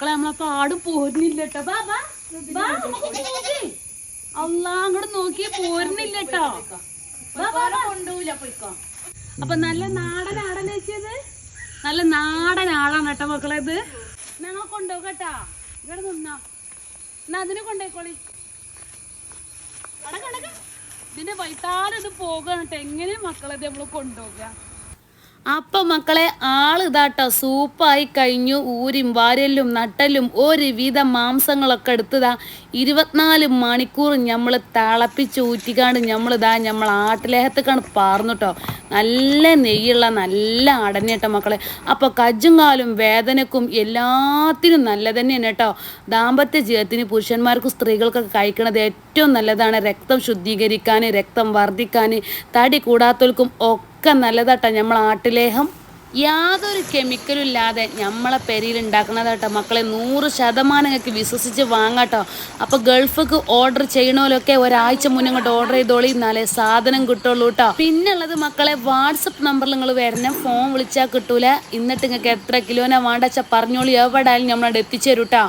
മക്കളെ നമ്മളെ പാട് പോരുന്നില്ല കേട്ടോ ബാ ബാ ബാ നമുക്ക് പോകെ. അല്ലാ അങ്ങോട്ട് നോക്കി പോരുന്നില്ല കേട്ടോ കൊണ്ടുപോയില്ല പോയിക്കോ. അപ്പൊ നല്ല നാടൻ ആടല്ലേ വെച്ചത് നല്ല നാടൻ ആളാണ് കേട്ടോ മക്കളെ ഇത്. ഞങ്ങൾ കൊണ്ടുപോകട്ടാ ഇവിടെ നിന്നാ. എന്നാ അതിനെ കൊണ്ടുപോയിക്കോളി. ഇതിന്റെ വൈത്താലത് പോകാണ് കേട്ടോ. എങ്ങനെ മക്കളെ നമ്മൾ നമ്മൾ കൊണ്ടുപോകുക അപ്പൊ മക്കളെ ആൾ ഇതാട്ടോ സൂപ്പായി കഴിഞ്ഞു. ഊരും വാരലും നട്ടലും ഒരുവിധ മാംസങ്ങളൊക്കെ എടുത്തതാ. ഇരുപത്തിനാല് മണിക്കൂർ നമ്മൾ തിളപ്പിച്ച് ഊറ്റിക്കാണ്ട് നമ്മളിതാ നമ്മൾ ആട്ടിലേഹത്തേക്കാണ് പാർന്നുട്ടോ. നല്ല നെയ്യുള്ള നല്ല അടഞ്ഞേട്ടോ മക്കളെ. അപ്പോൾ കജ്ജും കാലും വേദനക്കും എല്ലാത്തിനും നല്ലത് തന്നെയാണ് കേട്ടോ. ദാമ്പത്യ ജീവിതത്തിന് പുരുഷന്മാർക്കും സ്ത്രീകൾക്കൊക്കെ കഴിക്കണത് ഏറ്റവും നല്ലതാണ്. രക്തം ശുദ്ധീകരിക്കാൻ രക്തം വർദ്ധിക്കാൻ തടി കൂടാത്തവർക്കും ഒക്കെ നല്ലതാട്ടോ. നമ്മൾ ആട്ടിലേഹം യാതൊരു കെമിക്കലും ഇല്ലാതെ നമ്മളെ പെരിയിൽ ഉണ്ടാക്കുന്നതാട്ടോ മക്കളെ നൂറ് ശതമാനം നിങ്ങൾക്ക് വിശ്വസിച്ച് വാങ്ങാട്ടോ. അപ്പോൾ ഗൾഫിക്ക് ഓർഡർ ചെയ്യണോലൊക്കെ ഒരാഴ്ച മുന്നേ ഇങ്ങോട്ട് ഓർഡർ ചെയ്തോളി എന്നാലേ സാധനം കിട്ടുള്ളൂ കേട്ടോ പിന്നുള്ളത് മക്കളെ വാട്സപ്പ് നമ്പറിൽ നിങ്ങൾ വരണം. ഫോൺ വിളിച്ചാൽ കിട്ടൂല. എന്നിട്ട് നിങ്ങൾക്ക് എത്ര കിലോനാ വേണ്ട വെച്ചാൽ പറഞ്ഞോളി. എവിടെയായാലും നമ്മളവിടെ എത്തിച്ചേരും കേട്ടോ